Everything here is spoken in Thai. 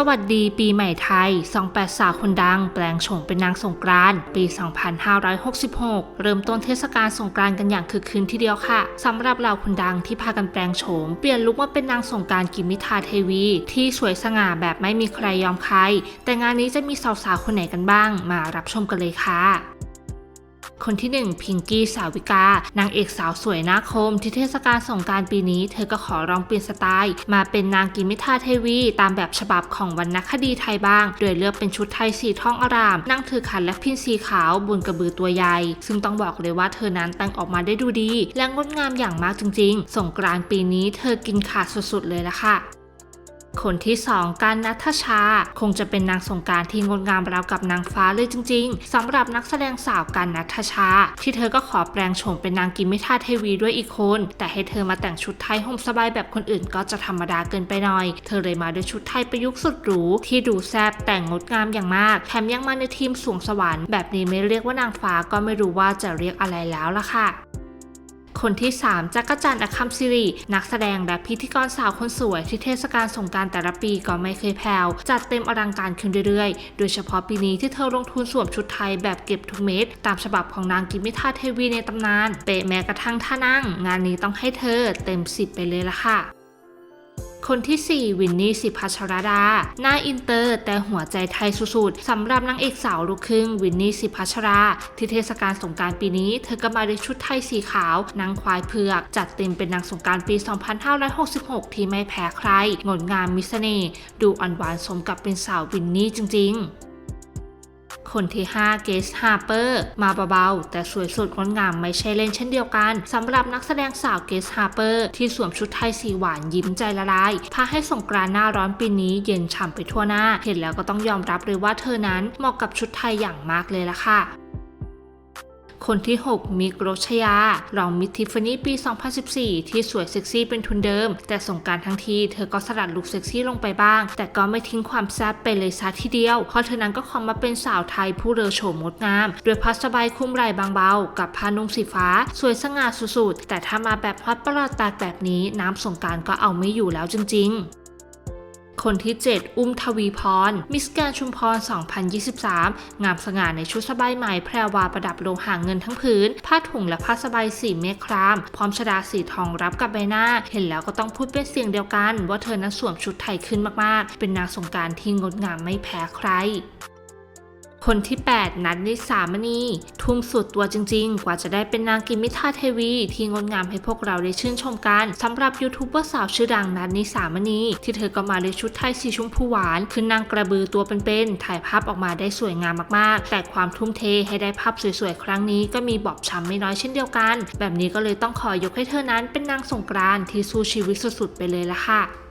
สวัสดีปีใหม่ไทย 28 สาวคนดัง แปลงโฉมเป็นนางสงกรานต์ปี 2566 เริ่มต้นเทศกาลสงกรานต์กันอย่างคึกคืนทีเดียวค่ะสำหรับเหล่าคนดังที่พากันแปลงโฉม เปลี่ยนลุคมาเป็นนางสงกรานต์กิมมิทาเทวี ที่สวยสง่าแบบไม่มีใครยอมใคร แต่งานนี้จะมีสาวๆคนไหนกันบ้าง มารับชมกันเลยค่ะ คนที่ 1 พิงกี้สาวิกา นางเอกสาวสวยหน้าคม ที่เทศกาลสงกรารปีนี้ เธอก็ขอลองเปลี่ยนสไตล์ มาเป็นนางกิมิทาเทวี ตามแบบฉบับของวรรณคดีไทยบ้าง โดยเลือกเป็นชุดไทยสีทองอาราม นั่งถือขันและพินสีขาวบนกระบือตัวใหญ่ ซึ่งต้องบอกเลยว่าเธอนั้นแต่งออกมาได้ดูดี และงดงามอย่างมากจริง ๆ สงกรานต์ปีนี้เธอกินขาดสุดๆเลยละค่ะ คนที่ 2 การนัทชา คงจะเป็นนางสงการที่งดงามราวกับนางฟ้าเลยจริง ๆสำหรับนักแสดงสาวการนัทชา ที่เธอก็ขอแปลงโฉมเป็นนางกิมมิทาเทวีด้วยอีกคน แต่ให้เธอมาแต่งชุดไทยห่มสบายแบบคนอื่นก็จะธรรมดาเกินไปหน่อย เธอเลยมาด้วยชุดไทยประยุกต์สุดหรูที่ดูแซบแต่งงดงามอย่างมากแถมยังมาในทีมสวงสวรรค์แบบนี้ไม่เรียกว่านางฟ้าก็ไม่รู้ว่าจะเรียกอะไรแล้วล่ะค่ะ คนที่ 3จักรจันทร์อคัมซิรินักแสดงและพิธีกรสาวคนสวยที่เทศกาลสงการแต่ละปีก็ไม่เคยแผ่วจัดเต็มอลังการขึ้นเรื่อยๆ โดยเฉพาะปีนี้ที่เธอลงทุนสวมชุดไทยแบบเก็บทุกเม็ดตามฉบับของนางกิมมิทาเทวีในตำนาน เป๊ะแม้กระทั่งท่านั่ง งานนี้ต้องให้เธอเต็มสิบไปเลยละค่ะ คนที่ 4 วินนี่สิพัชรดา หน้าอินเตอร์แต่หัวใจไทยสุดๆสำหรับนางเอกสาวลูกครึ่งวินนี่สิพัชรา ที่เทศกาลสงการปีนี้ เธอก็มาในชุดไทยสีขาวนางควายเผือก จัดเต็มเป็นนางสงการปี 2566 ที่ไม่แพ้ใคร งดงามมิสเสน่ห์ดูอ่อนหวานสมกับเป็นสาววินนี่จริง ๆ คนที่ 5 เกสฮาร์เปอร์ มาเบาๆ แต่สวยสดงดงามไม่ใช่เล่นเช่นเดียวกันสำหรับนักแสดงสาวเกสฮาร์เปอร์ ที่สวมชุดไทยสีหวานยิ้มใจละลายพาให้สงกรานต์หน้าร้อนปีนี้เย็นฉ่ำไปทั่วหน้า เห็นแล้วก็ต้องยอมรับเลยว่าเธอนั้นเหมาะกับชุดไทยอย่างมากเลยล่ะค่ะ คนที่ 6 มิกรชยา รองมิทิฟฟานี่ปี 2014 ที่สวยเซ็กซี่เป็นทุนเดิม แต่สงการทั้งที เธอก็สลัดลุคเซ็กซี่ลงไปบ้าง แต่ก็ไม่ทิ้งความแซ่บไปเลยซะทีเดียว เพราะเธอนั้นก็ขอมาเป็นสาวไทยผู้เรือโฉมงดงามโดยพัสบายคลุ้มไหล่บางเบา กับผ้านุ่งสีฟ้า สวยสง่าสุดๆ แต่ถ้ามาแบบฮอตประหลาดแตกแบบนี้น้ำสงการก็เอาไม่อยู่แล้วจริง ๆ คนที่ 7 อุ้มทวีพร มิสแกนชุมพร 2023 งามสง่าในชุดสบายใหม่แพรวาประดับโลหะเงินทั้งพื้น ผ้าถุงและผ้าสบายสีเมฆคราม พร้อมชดาสีทองรับกับใบหน้า เห็นแล้วก็ต้องพูดเป็นเสียงเดียวกัน ว่าเธอนั้นสวมชุดไทยขึ้นมากๆ เป็นนางสงการที่งดงามไม่แพ้ใคร คนที่ 8 นัดนิสามณี ทุ่มสุดตัวจริง ๆ กว่าจะได้เป็นนางกิมมิทาเทวี ที่งดงามให้พวกเราได้ชื่นชมกันสำหรับยูทูบเบอร์สาวชื่อดังนัดนิสามณีที่เธอก็มาในชุดไทยสีชมพูหวานขึ้นนางกระบือตัวเป็นๆถ่ายภาพออกมาได้สวยงามมากๆ แต่ความทุ่มเทให้ได้ภาพสวยๆ ครั้งนี้ก็มีบอบช้ำไม่น้อยเช่นเดียวกัน แบบนี้ก็เลยต้องขอยกให้เธอนั้นเป็นนางสงกรานที่สู้ชีวิตสุดๆไปเลยละค่ะ